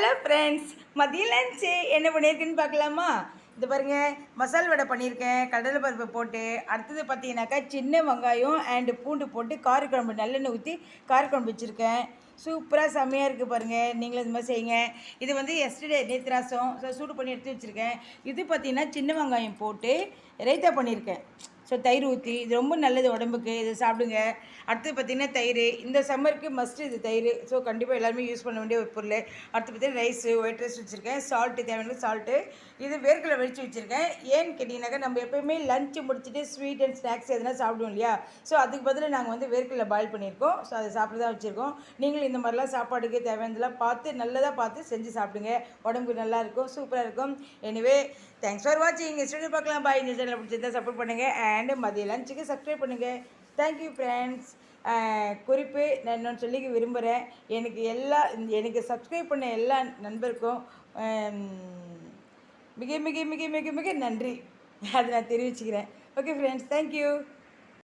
Hello friends மதிய lunch என்ன பண்ணியிருக்குன்னு பார்க்கலாமா? இது பாருங்க மசால் வடை பண்ணியிருக்கேன் கடலை பருப்பு போட்டு அடுத்தது பார்த்தீங்கன்னாக்கா சின்ன வெங்காயம் அண்டு பூண்டு போட்டு காரக்குழம்பு நல்லெண்ணெய் ஊற்றி காரக்குழம்பு வச்சுருக்கேன். சூப்பராக செம்மையாக இருக்குது பாருங்கள் நீங்களும் இது மாதிரி செய்யுங்க. இது வந்து எஸ்டர்டே நேற்று ரசம். ஸோ சூடு பண்ணி எடுத்து வச்சுருக்கேன். இது பார்த்தீங்கன்னா சின்ன வெங்காயம் போட்டு ரைத்தா பண்ணியிருக்கேன். ஸோ தயிர் ஊற்றி இது ரொம்ப நல்லது உடம்புக்கு. இதை சாப்பிடுங்க. அடுத்து பார்த்திங்கன்னா தயிர். இந்த சம்மருக்கு மஸ்ட் இது தயிர். ஸோ கண்டிப்பாக எல்லாருமே யூஸ் பண்ண வேண்டிய ஒரு பொருள். அடுத்து பார்த்தீங்கன்னா ரைஸு ஒயிட் ரைஸ் வச்சுருக்கேன். சால்ட்டு தேவையான சால்ட்டு இது வேர்க்கடலை வெடிச்சு வச்சுருக்கேன். ஏன்னு கேட்டிங்கனாக்கா நம்ம எப்போயுமே லஞ்சு முடிச்சுட்டு ஸ்வீட் அண்ட் ஸ்நாக்ஸ் எதுனா சாப்பிடுவோம் இல்லையா? ஸோ அதுக்கு பதிலாக நாங்கள் வந்து வேர்க்கடலை பாயில் பண்ணியிருக்கோம். ஸோ அதை சாப்பிட்டு தான் வச்சுருக்கோம். நீங்களும் இந்த மாதிரிலாம் சாப்பாடுக்கு தேவையானதெல்லாம் பார்த்து நல்லதாக பார்த்து செஞ்சு சாப்பிடுங்க. உடம்புக்கு நல்லா இருக்கும் சூப்பராக இருக்கும். எனிவே தேங்க்ஸ் ஃபார் வாட்சிங் ஸ்டூடியோ பார்க்கலாம். பாய் இந்த சேனல் பிடிச்சிருந்தா சப்போர்ட் பண்ணுங்கள் அண்ட் மதிய லஞ்சுக்கு சப்ஸ்கிரைப் பண்ணுங்கள் தேங்க்யூ ஃப்ரெண்ட்ஸ் குறிப்பு நான் இன்னொன்று சொல்லிக்க விரும்புகிறேன் எனக்கு எல்லா எனக்கு சப்ஸ்கிரைப் பண்ண எல்லா நண்பருக்கும் மிக மிக மிக மிக மிக நன்றி. அதை நான் தெரிவிச்சுக்கிறேன். Okay friends thank you